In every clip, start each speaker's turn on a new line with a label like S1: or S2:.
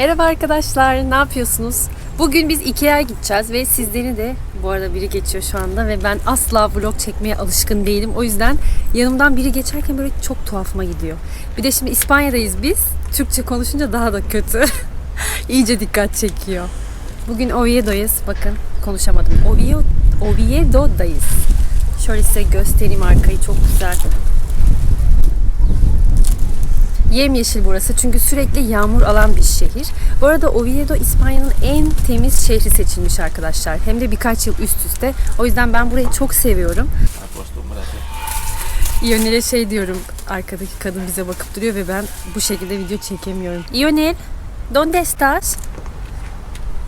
S1: Merhaba arkadaşlar, ne yapıyorsunuz? Bugün biz Ikea'ya gideceğiz ve sizleri de bu arada biri geçiyor şu anda ve ben asla vlog çekmeye alışkın değilim. O yüzden yanımdan biri geçerken böyle çok tuhafıma gidiyor. Bir de şimdi İspanya'dayız biz. Türkçe konuşunca daha da kötü. İyice dikkat çekiyor. Bugün Oviedo'yuz. Bakın konuşamadım. Oviedo, Oviedo'dayız. Şöyle size göstereyim arkayı çok güzel. Yemyeşil burası çünkü sürekli yağmur alan bir şehir. Bu arada Oviedo İspanya'nın en temiz şehri seçilmiş arkadaşlar. Hem de birkaç yıl üst üste. O yüzden ben burayı çok seviyorum. İyonel'e şey diyorum. Arkadaki kadın bize bakıp duruyor ve ben bu şekilde video çekemiyorum. İyonel, ¿dónde estás?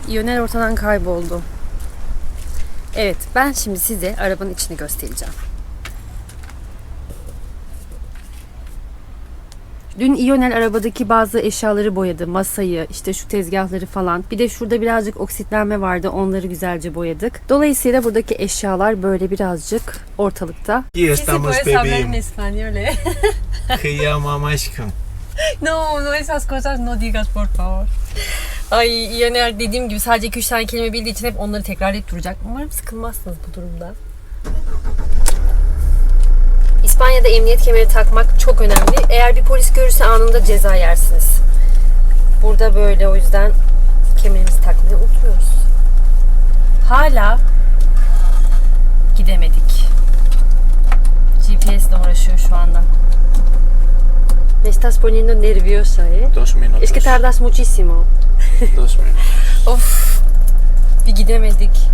S1: İyonel ortadan kayboldu. Evet, ben şimdi size arabanın içini göstereceğim. Dün İyonel arabadaki bazı eşyaları boyadı. Masayı, işte şu tezgahları falan. Bir de şurada birazcık oksitlenme vardı. Onları güzelce boyadık. Dolayısıyla buradaki eşyalar böyle birazcık ortalıkta.
S2: Aquí estamos,
S1: eh?
S2: Kıyamam aşkım.
S1: No, no esas cosas no digas por favor. Ay Yener dediğim gibi sadece 2-3 tane kelime bildiği için hep onları tekrarlayıp duracak. Umarım sıkılmazsınız bu durumda. İspanya'da emniyet kemeri takmak çok önemli. Eğer bir polis görürse anında ceza yersiniz. Burada böyle o yüzden kemerimizi takmayı unutuyoruz. Hala gidemedik. GPS ile uğraşıyor şu anda. Me estás poniendo nerviosa, eh?
S2: Dos minutos.
S1: Es que tardas muchísimo.
S2: Dos minutos.
S1: Of. Bir gidemedik.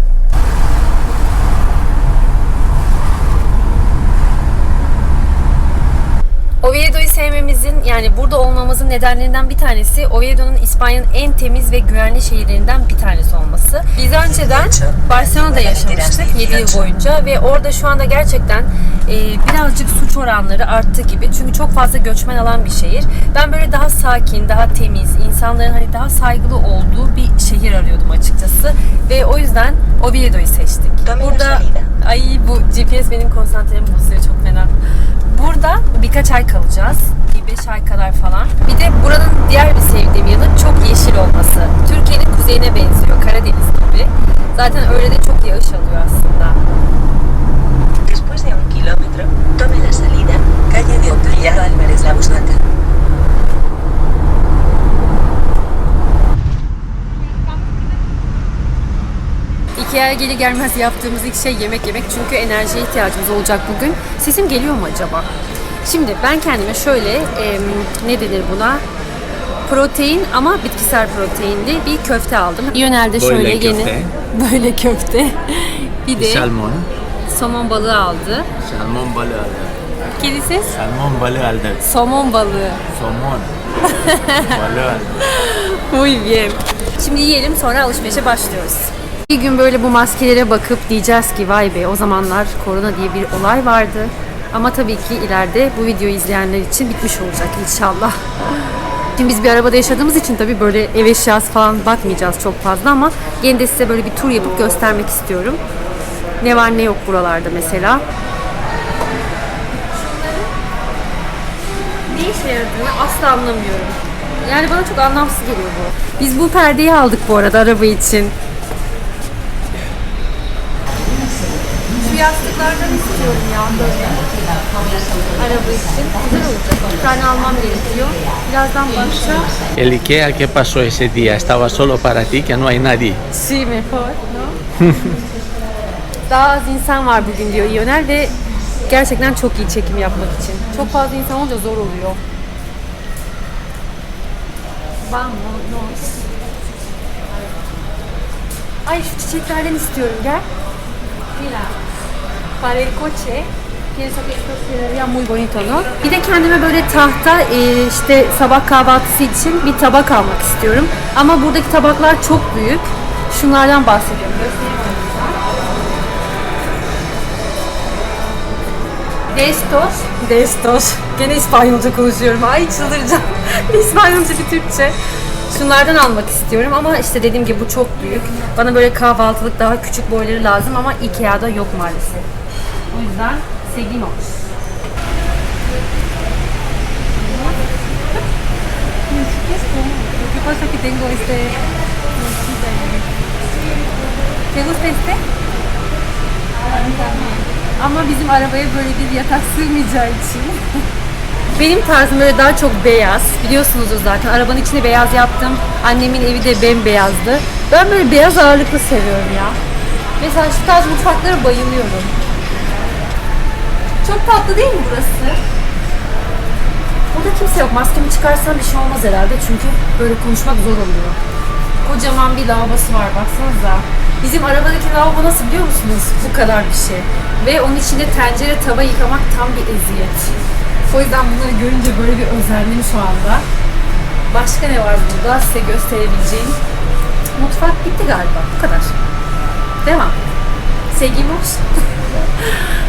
S1: Oviedo'yu sevmemizin yani burada olmamızın nedenlerinden bir tanesi Oviedo'nun İspanya'nın en temiz ve güvenli şehirlerinden bir tanesi olması. Biz önceden Barcelona'da yaşamıştık 7 yıl boyunca ve orada şu anda gerçekten e, birazcık suç oranları arttı gibi. Çünkü çok fazla göçmen alan bir şehir. Ben böyle daha sakin, daha temiz, insanların hani daha saygılı olduğu bir şehir arıyordum açıkçası. Ve o yüzden Oviedo'yu seçtik. Burada ay bu GPS benim konsantremi bozuyor çok fena. Burada birkaç ay kalacağız. Bir 5 ay kadar falan. Bir de buranın diğer bir sevdiğim yanı çok yeşil olması. Türkiye'nin kuzeyine benziyor. Karadeniz gibi. Zaten öyle de çok yağış alıyor aslında.
S3: Después de un kilómetro, tome la salida, calle de Octavio Álvarez La Busnata.
S1: Ikea'ya gelir gelmez yaptığımız ilk şey yemek yemek. Çünkü enerjiye ihtiyacımız olacak bugün. Sesim geliyor mu acaba? Şimdi ben kendime şöyle em, ne denir buna? Protein ama bitkisel proteinli bir köfte aldım. Yönelde şöyle
S2: Böyle
S1: gene
S2: köfte.
S1: böyle köfte. Bir de
S2: Salmon.
S1: somon balığı aldı.
S2: Salmon balığı aldı.
S1: Kedi ses?
S2: Salmon balığı aldı.
S1: Somon balığı.
S2: Somon. balığı aldı.
S1: Muy bien. Şimdi yiyelim sonra alışverişe başlıyoruz. Bir gün böyle bu maskelere bakıp diyeceğiz ki vay be o zamanlar korona diye bir olay vardı. Ama tabii ki ileride bu videoyu izleyenler için bitmiş olacak inşallah. Şimdi biz bir arabada yaşadığımız için tabii böyle ev eşyası falan bakmayacağız çok fazla ama gene de size böyle bir tur yapıp göstermek istiyorum. Ne var ne yok buralarda mesela. Ne işe yaradığını asla anlamıyorum. Yani bana çok anlamsız geliyor bu. Biz bu perdeyi aldık bu arada araba için. Yastıklardan istiyorum ya böyle. Araba için. Güzel olacak. Bir tane almam gerekiyor. Birazdan bakacağım.
S2: El Ikea, ¿qué pasó ese día? Estaba solo para ti, que no hay nadie.
S1: Sí, mejor, no? Daha az insan var bugün diyor İyonel ve gerçekten çok iyi çekim yapmak için. Çok fazla insan olunca zor oluyor. Vamos. Ay şu çiçeklerden istiyorum gel. Mira. Para el coche. Pienso que esto sería muy bonito, ¿no? Bir de kendime böyle tahta e, işte sabah kahvaltısı için bir tabak almak istiyorum. Ama buradaki tabaklar çok büyük. Şunlardan bahsediyorum. Göstereyim De estos. De estos. Gene İspanyolca konuşuyorum. Ay çıldıracağım. İspanyolca bir Türkçe. Şunlardan almak istiyorum ama işte dediğim gibi bu çok büyük. Bana böyle kahvaltılık daha küçük boyları lazım ama Ikea'da yok maalesef. O yüzden seguimos. ¿Qué es esto? que pasa que tengo este... ¿Te gusta este? Ama bizim arabaya böyle bir yatak sığmayacağı için. Benim tarzım böyle daha çok beyaz. Biliyorsunuzdur zaten. Arabanın içine beyaz yaptım. Annemin evi de bembeyazdı. Ben böyle beyaz ağırlıklı seviyorum ya. Mesela şu tarz mutfaklara bayılıyorum. Çok tatlı değil mi burası? Burada kimse yok. Maskemi çıkarsam bir şey olmaz herhalde. Çünkü böyle konuşmak zor oluyor. Kocaman bir lavabosu var baksanıza. Bizim arabadaki lavabo nasıl biliyor musunuz? Bu kadar bir şey. Ve onun içinde tencere, tava yıkamak tam bir eziyet. O yüzden bunları görünce böyle bir özendim şu anda. Başka ne var burada size gösterebileceğim? Mutfak bitti galiba. Bu kadar. Devam. Seguimos.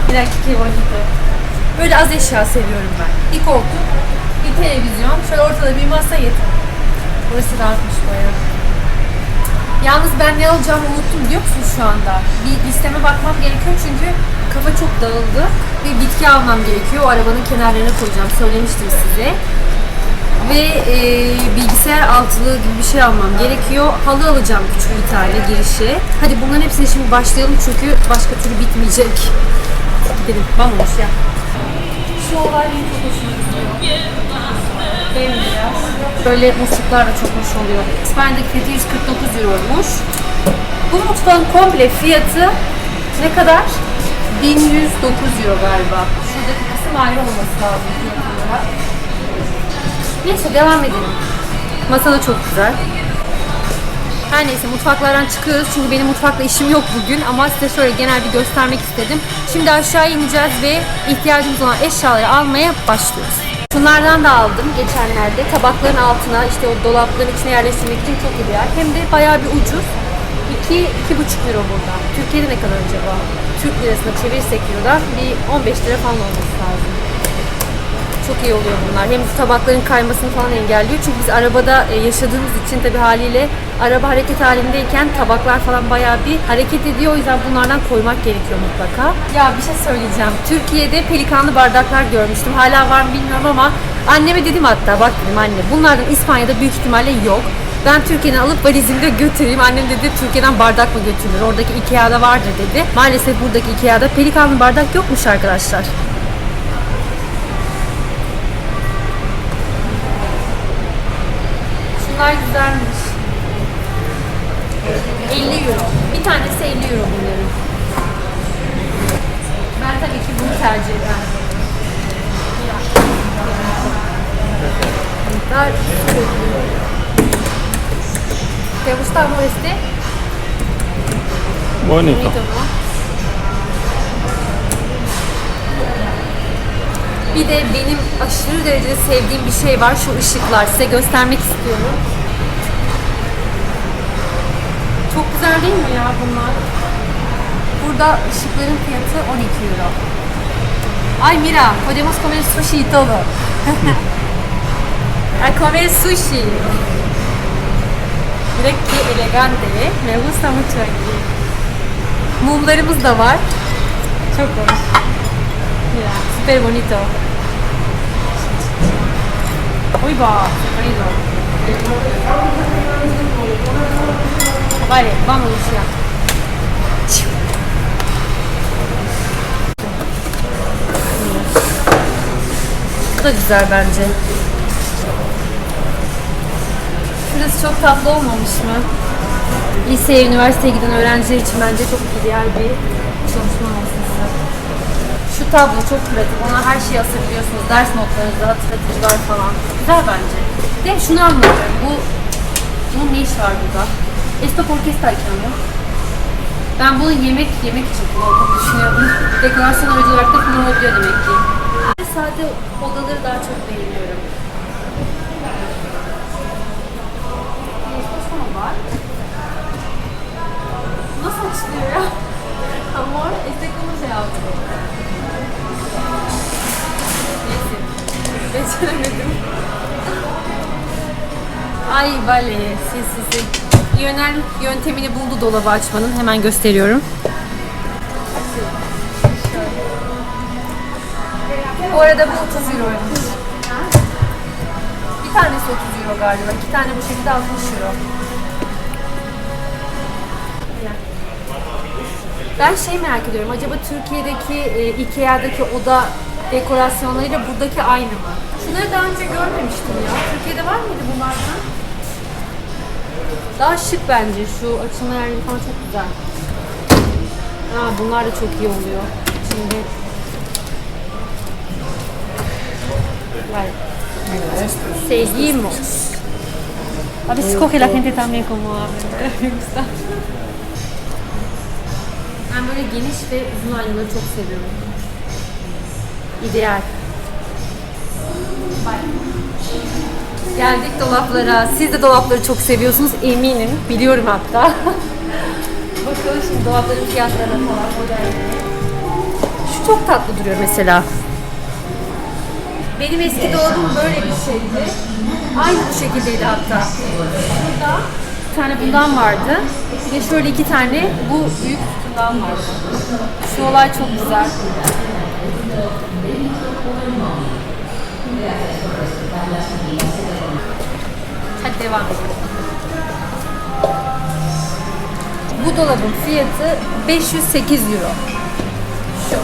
S1: Bir dakika bonito. Böyle az eşya seviyorum ben. Bir koltuk, bir televizyon, şöyle ortada bir masa yeter. Burası rahatmış bayağı. Yalnız ben ne alacağımı unuttum biliyor musunuz şu anda? Bir listeme bakmam gerekiyor çünkü kafa çok dağıldı. Bir bitki almam gerekiyor. O arabanın kenarlarına koyacağım. Söylemiştim size. Ve e, bilgisayar altılı gibi bir şey almam gerekiyor. Halı alacağım küçük bir tane girişe. Hadi bunların hepsine şimdi başlayalım çünkü başka türlü bitmeyecek. Gidelim. Vamos ya. Şu olay benim çok hoşuma gidiyor. Böyle musluklar da çok hoş oluyor. İspanya'daki fiyatı 149 euroymuş. Bu mutfağın komple fiyatı ne kadar? 1109 euro galiba. Şuradaki kısım ayrı olması lazım. Neyse devam edelim. Masa da çok güzel. Her neyse mutfaklardan çıkıyoruz çünkü benim mutfakla işim yok bugün ama size şöyle genel bir göstermek istedim. Şimdi aşağı ineceğiz ve ihtiyacımız olan eşyaları almaya başlıyoruz. Şunlardan da aldım geçenlerde. Tabakların altına işte o dolapların içine yerleştirmek için çok ideal. Hem de bayağı bir ucuz. 2 2,5 euro burada. Türkiye'de ne kadar acaba? Türk lirasına çevirirsek eurodan bir 15 lira falan olması lazım. Çok iyi oluyor bunlar. Hem tabakların kaymasını falan engelliyor. Çünkü biz arabada e, yaşadığımız için tabii haliyle araba hareket halindeyken tabaklar falan bayağı bir hareket ediyor. O yüzden bunlardan koymak gerekiyor mutlaka. Ya bir şey söyleyeceğim. Türkiye'de pelikanlı bardaklar görmüştüm. Hala var mı bilmiyorum ama anneme dedim hatta bak dedim anne bunlardan İspanya'da büyük ihtimalle yok. Ben Türkiye'den alıp valizimde götüreyim. Annem dedi Türkiye'den bardak mı götürülür? Oradaki Ikea'da vardır dedi. Maalesef buradaki Ikea'da pelikanlı bardak yokmuş arkadaşlar. Şunlar güzelmiş. 50 euro. Bir tanesi 50 euro bunların. Ben tabii ki bunu tercih ederim. Bunlar ¿Te gusta este?
S2: Bonito.
S1: Bonito, ¿no? Bir de benim aşırı derecede sevdiğim bir şey var. Şu ışıklar. Size göstermek istiyorum. Çok güzel değil mi ya bunlar? Burada ışıkların fiyatı 12 euro. Ay mira, podemos comer sushi y todo. A comer sushi. Mira que elegante. Me gusta mucho aquí. Mumlarımız da var. Çok hoş. Mira, super bonito. Va, sonido. Vale, vamos ya. Bu da güzel bence. Şurası çok tatlı olmamış mı? Liseye, üniversiteye giden öğrenciler için bence çok ideal bir çalışma masası. Şu tablo çok pratik. Ona her şeyi asabiliyorsunuz. Ders notlarınızı, hatırlatıcılar falan. Güzel bence. De şunu anlamıyorum. Bu bunun ne işi var burada? Esto por qué está aquí, amor? Ben bunu yemek yemek için kullandığını düşünüyordum. Dekorasyon aracı olarak da kullanılabiliyor demek ki. Sade odaları daha çok beğeniyorum. Nasıl açılıyor ya? Amor, este cómo se abre? Beceremedim. Ay vale, si si si. Yönel yöntemini buldu dolabı açmanın. Hemen gösteriyorum. Bu arada bu 30 euroymuş. Bir Bir tanesi 30 euro galiba. İki tane bu şekilde 60 euro. Ben şey merak ediyorum. Acaba Türkiye'deki e, Ikea'daki oda dekorasyonlarıyla buradaki aynı mı? Şunları daha önce görmemiştim ya. Türkiye'de var mıydı bunlardan? Daha şık bence. Şu açılma yerleri falan çok güzel. Ha, bunlar da çok iyi oluyor. Şimdi Vale. Seguimos. A veces coge la gente también como. Me gusta. Ben böyle geniş ve uzun aynaları çok seviyorum. İdeal. Geldik dolaplara. Siz de dolapları çok seviyorsunuz eminim. Biliyorum hatta. Bakalım şimdi dolapların fiyatlarına falan. Şu çok tatlı duruyor mesela. Benim eski dolabım böyle bir şeydi. Aynı bu şekildeydi hatta. Burada bir tane bundan vardı. Bir de şöyle iki tane bu büyük kutudan vardı. Şu olay çok güzel. Hadi devam. Bu dolabın fiyatı 508 euro. Şu.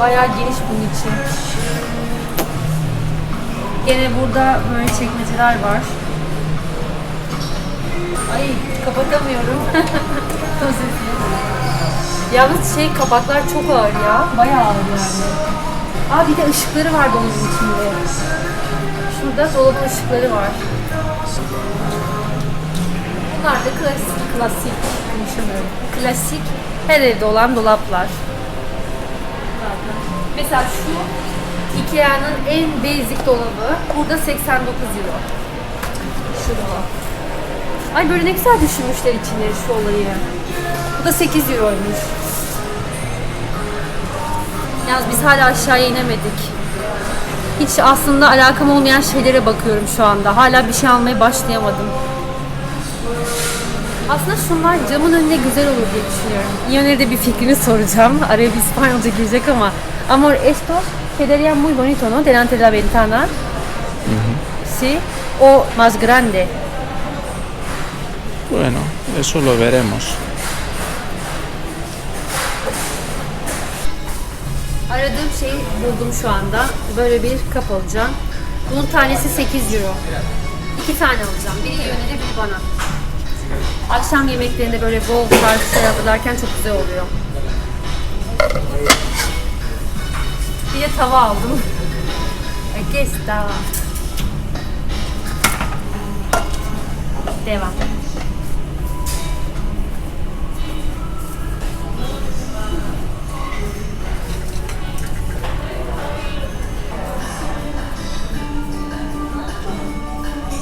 S1: Bayağı geniş bunun için. Gene burada böyle çekmeceler var. Ay kapatamıyorum. Yalnız şey kapaklar çok ağır ya. Bayağı ağır yani. Aa bir de ışıkları var dolabın içinde. Şurada dolabın ışıkları var. Bunlar da klasik, klasik, konuşamıyorum. Klasik her evde olan dolaplar. Mesela şu Ikea'nın en basic dolabı. Burada 89 euro. Şu dolap. Ay böyle ne güzel düşünmüşler içinde şu olayı. Bu da 8 euroymuş. Yalnız biz hala aşağıya inemedik. Hiç aslında alakam olmayan şeylere bakıyorum şu anda. Hala bir şey almaya başlayamadım. Aslında şunlar camın önüne güzel olur diye düşünüyorum. İyoner'e de bir fikrini soracağım. Araya bir İspanyolca girecek ama. Amor, esto quedaría muy bonito, ¿no? Delante de la ventana. Sí. O más grande.
S2: Bueno, eso lo veremos.
S1: Aradığım şeyi buldum şu anda. Böyle bir kap alacağım. Bunun tanesi 8 euro. İki tane alacağım. Biri Iyonel'e, biri bana. Akşam yemeklerinde böyle bol tarz şey hazırlarken çok güzel oluyor. Bir de tava aldım. Aquí está. Devam.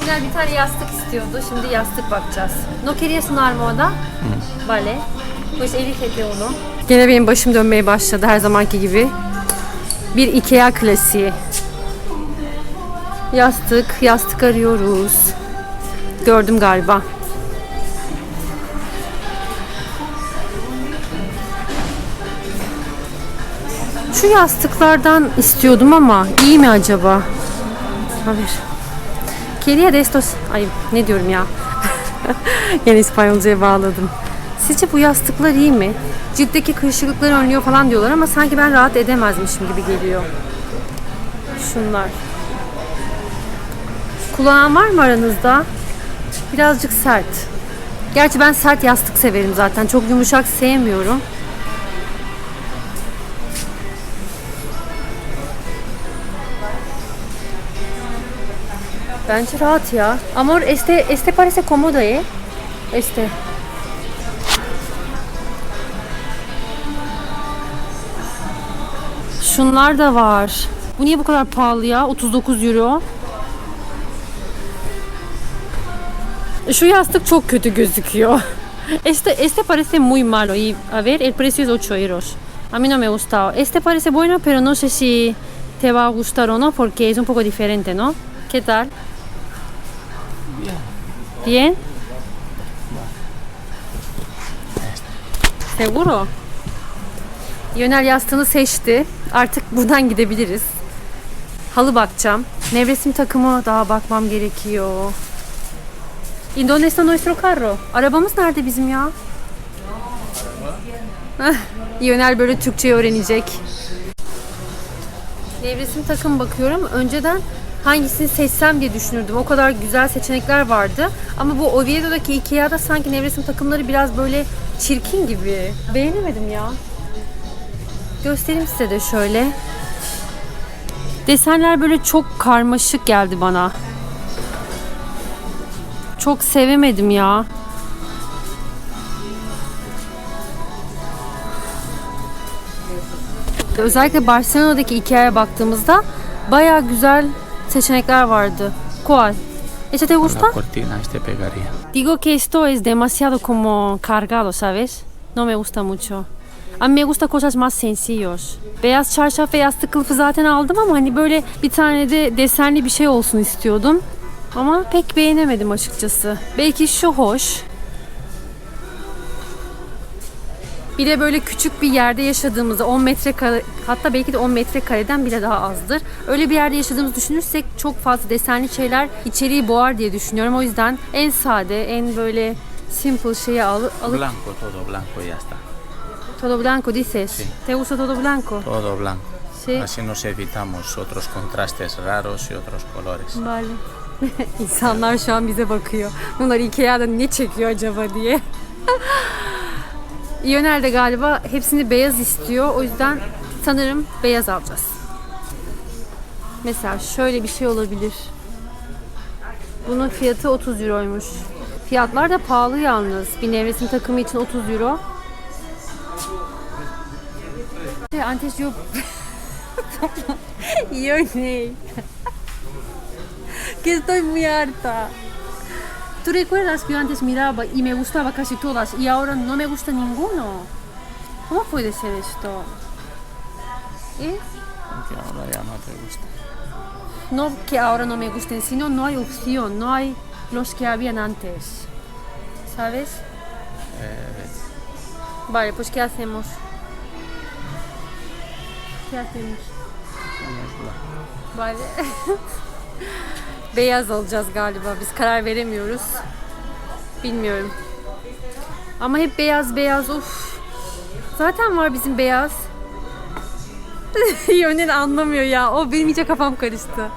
S1: Bilal bir tane yastık istiyordu. Şimdi yastık bakacağız. No querías una almohada? Vale. Pues elige uno. Gene benim başım dönmeye başladı her zamanki gibi. Bir Ikea klasiği. Yastık, yastık arıyoruz. Gördüm galiba. Şu yastıklardan istiyordum ama iyi mi acaba? Hayır. Quería de estos... Ay ne diyorum ya. Yine İspanyolcaya bağladım. Sizce bu yastıklar iyi mi? Ciltteki kırışıklıkları önlüyor falan diyorlar ama sanki ben rahat edemezmişim gibi geliyor. Şunlar. Kullanan var mı aranızda? Birazcık sert. Gerçi ben sert yastık severim zaten. Çok yumuşak sevmiyorum. Bence rahat ya. Amor, este, este parece cómodo, eh? Este. Şunlar da var. Bu niye bu kadar pahalı ya? 39 euro. Şu yastık çok kötü gözüküyor. Este, este parece muy malo y a ver, el precio es 8 euros. A mí no me gusta. Este parece bueno, pero no sé si te va a gustar o no porque es un poco diferente, ¿no? ¿Qué tal? Bien. ¿Seguro? Yönel yastığını seçti. Artık buradan gidebiliriz. Halı bakacağım. Nevresim takımı daha bakmam gerekiyor. Indonesian nuestro carro. Arabamız nerede bizim ya? Yönel böyle Türkçe öğrenecek. Nevresim takım bakıyorum. Önceden hangisini seçsem diye düşünürdüm. O kadar güzel seçenekler vardı. Ama bu Oviedo'daki Ikea'da sanki nevresim takımları biraz böyle çirkin gibi. Beğenemedim ya. Göstereyim size de şöyle. Desenler böyle çok karmaşık geldi bana. Çok sevemedim ya. Özellikle Barcelona'daki Ikea'ya baktığımızda bayağı güzel seçenekler vardı. ¿Cuál? ¿Ese te gusta?
S2: La cortina este pegaría.
S1: Digo que esto es demasiado como cargado, ¿sabes? No me gusta mucho. A mí me gusta cosas más sencillos. Beyaz çarşaf ve yastık kılıfı zaten aldım ama hani böyle bir tane de desenli bir şey olsun istiyordum. Ama pek beğenemedim açıkçası. Belki şu hoş. Bir de böyle küçük bir yerde yaşadığımızda 10 metrekare hatta belki de 10 metrekareden bile daha azdır. Öyle bir yerde yaşadığımızı düşünürsek çok fazla desenli şeyler içeriği boğar diye düşünüyorum. O yüzden en sade, en böyle simple şeyi al, alıp
S2: Blanco, todo blanco ya está.
S1: todo blanco dices.
S2: Sí.
S1: ¿Te gusta todo blanco?
S2: Todo blanco.
S1: Sí.
S2: Así nos evitamos otros contrastes raros y otros colores.
S1: Vale. İnsanlar şu an bize bakıyor. Bunlar Ikea'da ne çekiyor acaba diye. Yönel de galiba hepsini beyaz istiyor. O yüzden sanırım beyaz alacağız. Mesela şöyle bir şey olabilir. Bunun fiyatı 30 euroymuş. Fiyatlar da pahalı yalnız. Bir nevresim takımı için 30 euro. Antes yo... Yönel. que estoy muy harta. ¿Tú recuerdas que yo antes miraba y me gustaba casi todas y ahora no me gusta ninguno? ¿Cómo puede ser esto? ¿Eh?
S2: Que ahora ya no te gusta.
S1: No que ahora no me gusten, sino no hay opción, no hay los que habían antes. ¿Sabes?
S2: Evet.
S1: Vale, pues ¿qué hacemos? ¿Qué hacemos? Vale. Beyaz alacağız galiba. Biz karar veremiyoruz. Bilmiyorum. Ama hep beyaz beyaz. Of. Zaten var bizim beyaz. Yönel anlamıyor ya. O benim iyice kafam karıştı.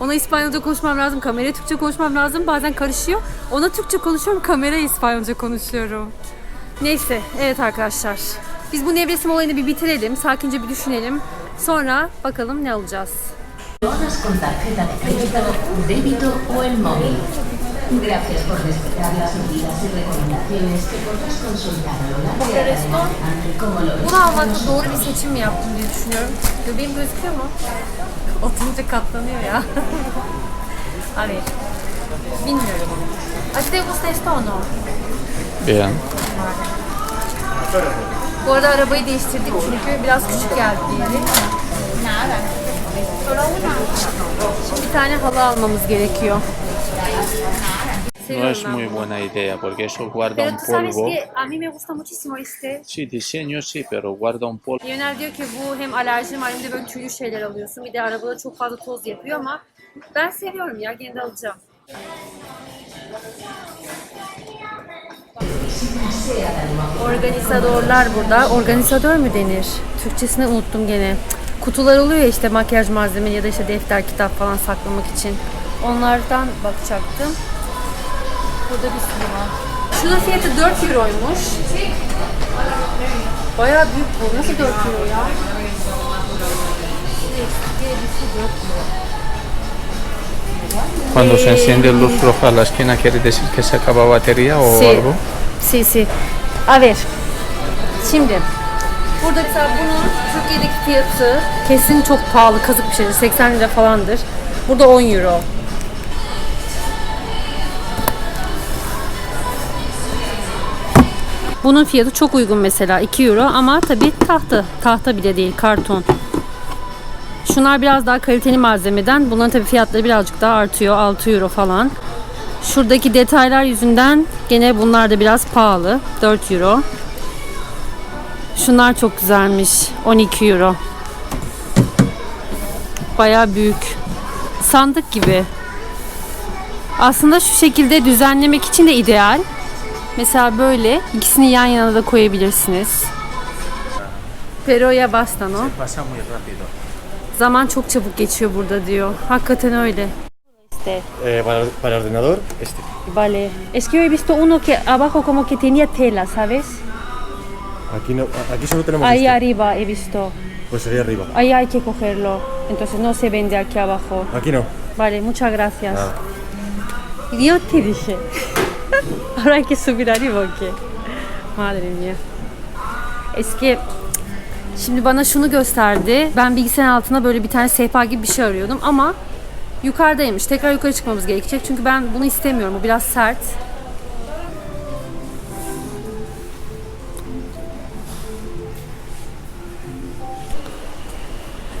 S1: Ona İspanyolca konuşmam lazım. Kameraya Türkçe konuşmam lazım. Bazen karışıyor. Ona Türkçe konuşuyorum. Kameraya İspanyolca konuşuyorum. Neyse. Evet arkadaşlar. Biz bu nevresim olayını bir bitirelim. Sakince bir düşünelim. Sonra bakalım ne alacağız.
S4: Pagas con tarjeta de crédito, débito o el móvil. Gracias por respetar las medidas y recomendaciones que podrás consultar a lo largo de lo
S1: Bunu almakta doğru bir seçim mi yaptım diye düşünüyorum. Göbeğim gözüküyor mu? Oturunca katlanıyor ya. Hayır. Bilmiyorum. ¿A ti te gusta esto o no?
S2: Bien.
S1: Bu arada arabayı değiştirdik çünkü biraz küçük geldi diğeri. Şimdi bir tane halı almamız gerekiyor.
S2: No es muy buena idea porque eso guarda
S1: Pero
S2: un polvo.
S1: a mí me gusta muchísimo este.
S2: Sí, diseño sí, pero guarda un polvo.
S1: Yener diyor ki bu hem alerjim var hem de böyle tüylü şeyler alıyorsun. Bir de arabada çok fazla toz yapıyor ama ben seviyorum ya gene de alacağım. Organizadorlar burada. Organizadör mü denir? Türkçesini unuttum gene. Kutular oluyor ya işte makyaj malzeme ya da işte defter, kitap falan saklamak için. Onlardan bakacaktım. Burada bir sürü var. Şunun fiyatı 4 euroymuş. Bayağı büyük bu. Nasıl 4 euro ya? Gerisi 4 euro.
S2: Cuando se enciende luz roja a la esquina, ¿quiere decir que se acaba batería o
S1: Sí.
S2: algo?
S1: Si si. A ver. Şimdi. Burada mesela bunun Türkiye'deki fiyatı kesin çok pahalı kazık bir şeydir. 80 lira falandır. Burada 10 euro. Bunun fiyatı çok uygun mesela 2 euro ama tabii tahta. Tahta bile değil karton. Şunlar biraz daha kaliteli malzemeden. Bunların tabii fiyatları birazcık daha artıyor. 6 euro falan. Şuradaki detaylar yüzünden gene bunlar da biraz pahalı. 4 euro. Şunlar çok güzelmiş. 12 euro. Baya büyük. Sandık gibi. Aslında şu şekilde düzenlemek için de ideal. Mesela böyle ikisini yan yana da koyabilirsiniz. Pero ya basta no?
S2: Pasa muy rápido.
S1: Zaman çok çabuk geçiyor burada diyor. Hakikaten öyle. İşte.
S5: Eh, para, para ordenador, este.
S1: Vale. Es que yo he visto uno que abajo como que tenía tela, ¿sabes?
S5: Aquí, no, aquí solo tenemos
S1: Ahí
S5: este.
S1: arriba he visto.
S5: Pues sería arriba.
S1: Ahí hay que cogerlo. Entonces no se vende aquí abajo.
S5: Aquí no.
S1: Vale, muchas gracias.
S5: Nada.
S1: Yo te dije. Ahora hay que subir arriba qué? Madre mía. Es que şimdi bana şunu gösterdi. Ben bilgisayarın altına böyle bir tane sehpa gibi bir şey arıyordum ama yukarıdaymış. Tekrar yukarı çıkmamız gerekecek. Çünkü ben bunu istemiyorum. Bu biraz sert.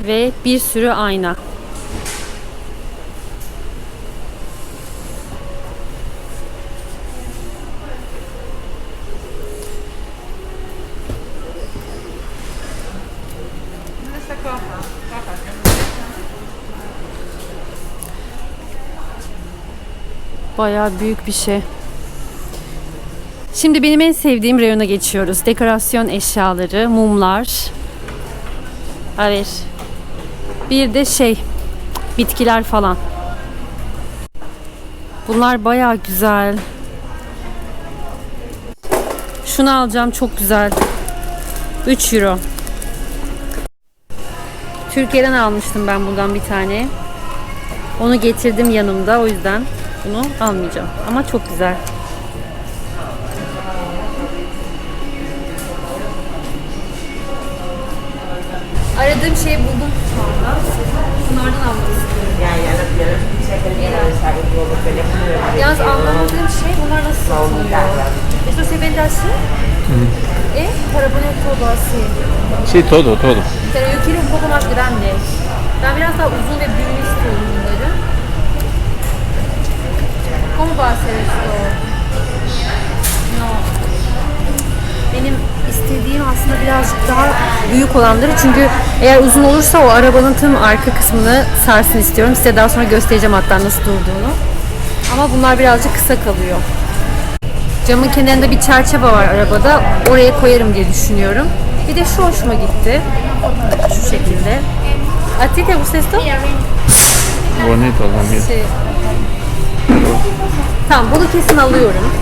S1: Ve bir sürü ayna. Bayağı büyük bir şey. Şimdi benim en sevdiğim reyona geçiyoruz. Dekorasyon eşyaları, mumlar. Evet. Bir de şey, bitkiler falan. Bunlar bayağı güzel. Şunu alacağım çok güzel. 3 euro. Türkiye'den almıştım ben bundan bir tane. Onu getirdim yanımda o yüzden bunu almayacağım. Ama çok güzel. Yalnız anlamadığım şey bunlar nasıl satılıyor? Esto se vende así? ¿Eh? Para poner todo así.
S2: Sí, todo, todo.
S1: Pero yo quiero un poco más grande. Ben biraz daha uzun ve büyüğünü istiyorum bunları. ¿Cómo va a ser esto? No. Benim istediğim aslında birazcık daha büyük olanları çünkü eğer uzun olursa o arabanın tüm arka kısmını sarsın istiyorum. Size daha sonra göstereceğim hatta nasıl durduğunu. Ama bunlar birazcık kısa kalıyor. Camın kenarında bir çerçeve var arabada. Oraya koyarım diye düşünüyorum. Bir de şu hoşuma gitti. Şu şekilde. ¿A ti te gusta esto?
S2: Bonito también.
S1: Şey. Tamam bunu kesin alıyorum.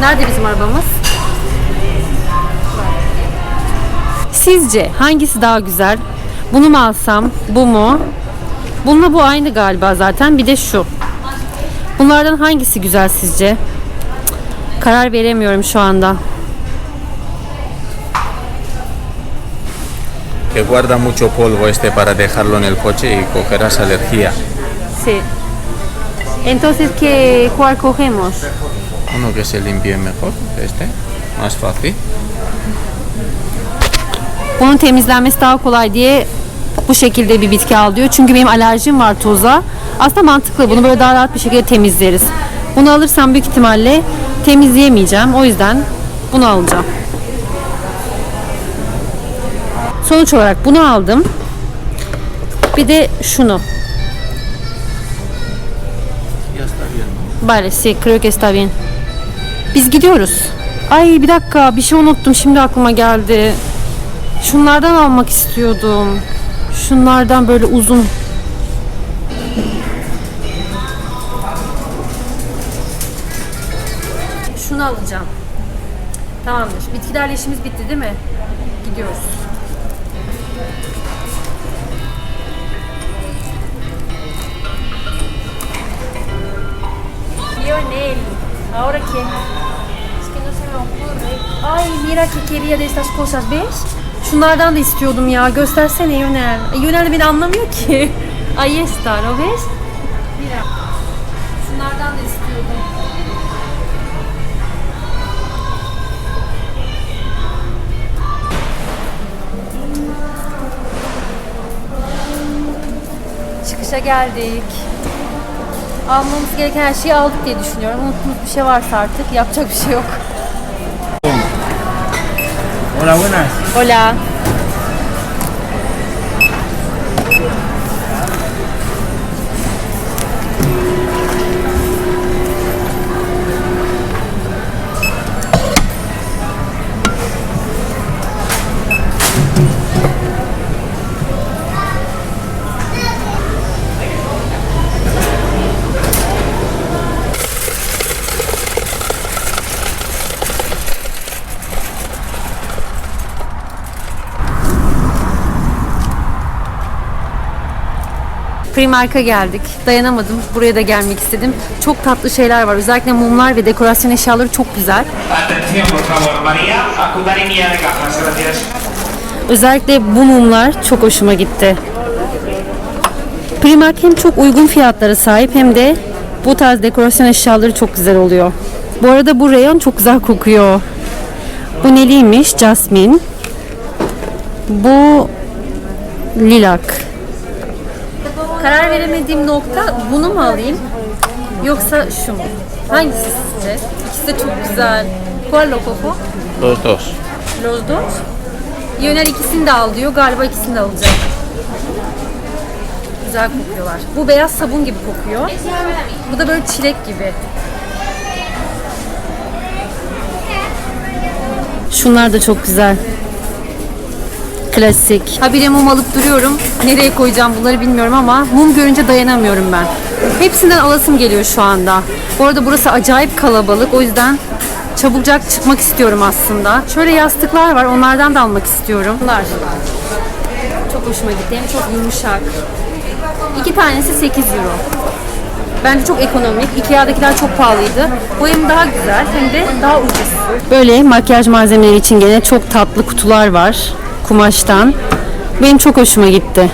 S1: Nerede bizim arabamız? Sizce hangisi daha güzel? Bunu mu alsam? Bu mu? Bununla bu aynı galiba zaten. Bir de şu. Bunlardan hangisi güzel sizce? Karar veremiyorum şu anda.
S2: Que guarda mucho polvo este para dejarlo en el coche y cogerás alergia.
S1: Sí. Entonces, ¿qué, ¿cuál cogemos?
S2: Uno que se limpie mejor, este, más fácil.
S1: Bunun temizlenmesi daha kolay diye bu şekilde bir bitki al diyor. Çünkü benim alerjim var toza. Aslında mantıklı. Bunu böyle daha rahat bir şekilde temizleriz. Bunu alırsam büyük ihtimalle temizleyemeyeceğim. O yüzden bunu alacağım. Sonuç olarak bunu aldım. Bir de şunu. Vale, sí, creo. Biz gidiyoruz. Ay bir dakika bir şey unuttum şimdi aklıma geldi. Şunlardan almak istiyordum. Şunlardan böyle uzun. Şunu alacağım. Tamamdır. Bitkilerle işimiz bitti değil mi? Gidiyoruz. Lionel, ¿ahora qué? Es que no se me ocurre. Ay mira que quería de estas cosas, ¿ves? Şunlardan da istiyordum ya. Göstersene Yonel. Yonel de beni anlamıyor ki. Ahí está, ¿lo ves? Mira. Şunlardan da istiyordum. Çıkışa geldik. Almamız gereken her şeyi aldık diye düşünüyorum. Unuttuğumuz bir şey varsa artık yapacak bir şey yok.
S6: Hola, buenas.
S1: Hola. Primark'a geldik. Dayanamadım. Buraya da gelmek istedim. Çok tatlı şeyler var. Özellikle mumlar ve dekorasyon eşyaları çok güzel. Özellikle bu mumlar çok hoşuma gitti. Primark hem çok uygun fiyatlara sahip hem de bu tarz dekorasyon eşyaları çok güzel oluyor. Bu arada bu reyon çok güzel kokuyor. Bu neliymiş? Jasmine. Bu lilak. Karar veremediğim nokta bunu mu alayım yoksa şu mu? Hangisi sizce? İkisi de çok güzel. ¿Cuál lo cojo?
S2: Los dos.
S1: Los dos. Yöner ikisini de al diyor. Galiba ikisini de alacağım. Güzel kokuyorlar. Bu beyaz sabun gibi kokuyor. Bu da böyle çilek gibi. Şunlar da çok güzel. Klasik. Habire mum alıp duruyorum. Nereye koyacağım bunları bilmiyorum ama mum görünce dayanamıyorum ben. Hepsinden alasım geliyor şu anda. Bu arada burası acayip kalabalık. O yüzden çabucak çıkmak istiyorum aslında. Şöyle yastıklar var. Onlardan da almak istiyorum. Bunlar. Çok hoşuma gitti. Hem çok yumuşak. İki tanesi 8 euro. Bence çok ekonomik. Ikea'dakiler çok pahalıydı. Bu hem daha güzel hem de daha ucuz. Böyle makyaj malzemeleri için gene çok tatlı kutular var. Kumaştan. Benim çok hoşuma gitti.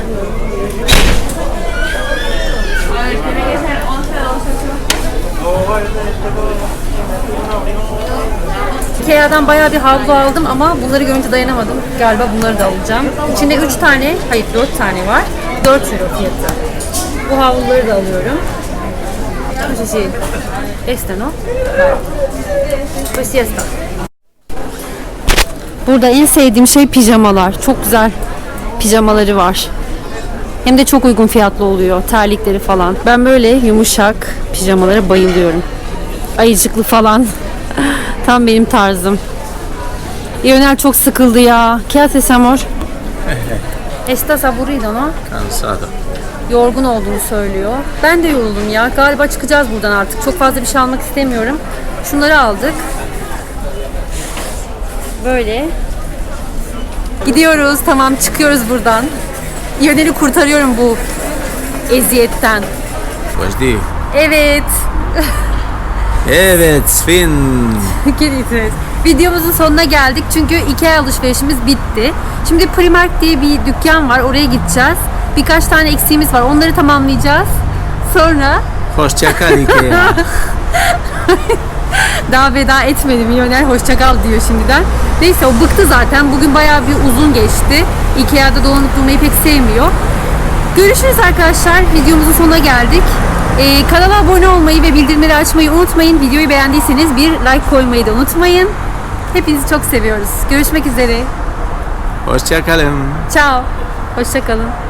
S1: Ikea'dan bayağı bir havlu aldım ama bunları görünce dayanamadım. Galiba bunları da alacağım. İçinde 3 tane, hayır 4 tane var. 4 euro fiyatı. Bu havluları da alıyorum. Sí. Este, ¿no? Pues sí está. Burada en sevdiğim şey pijamalar. Çok güzel pijamaları var. Hem de çok uygun fiyatlı oluyor. Terlikleri falan. Ben böyle yumuşak pijamalara bayılıyorum. Ayıcıklı falan. Tam benim tarzım. Yönel çok sıkıldı ya. ¿Qué haces amor? Estás aburrido, no?
S2: Cansado.
S1: yorgun olduğunu söylüyor. Ben de yoruldum ya. Galiba çıkacağız buradan artık. Çok fazla bir şey almak istemiyorum. Şunları aldık. Böyle. Gidiyoruz. Tamam çıkıyoruz buradan. Yöneli kurtarıyorum bu eziyetten.
S2: Pues di.
S1: Evet.
S2: Evet, fin.
S1: Gelirsiniz. Videomuzun sonuna geldik çünkü Ikea alışverişimiz bitti. Şimdi Primark diye bir dükkan var. Oraya gideceğiz. Birkaç tane eksiğimiz var. Onları tamamlayacağız. Sonra
S2: Hoşça kal Ikea.
S1: Daha veda etmedim. Milyoner hoşça kal diyor şimdiden. Neyse o bıktı zaten. Bugün bayağı bir uzun geçti. Ikea'da dolanıp durmayı pek sevmiyor. Görüşürüz arkadaşlar. Videomuzun sonuna geldik. Ee, kanala abone olmayı ve bildirimleri açmayı unutmayın. Videoyu beğendiyseniz bir like koymayı da unutmayın. Hepinizi çok seviyoruz. Görüşmek üzere.
S2: Hoşça kalın.
S1: Ciao. Hoşça kalın.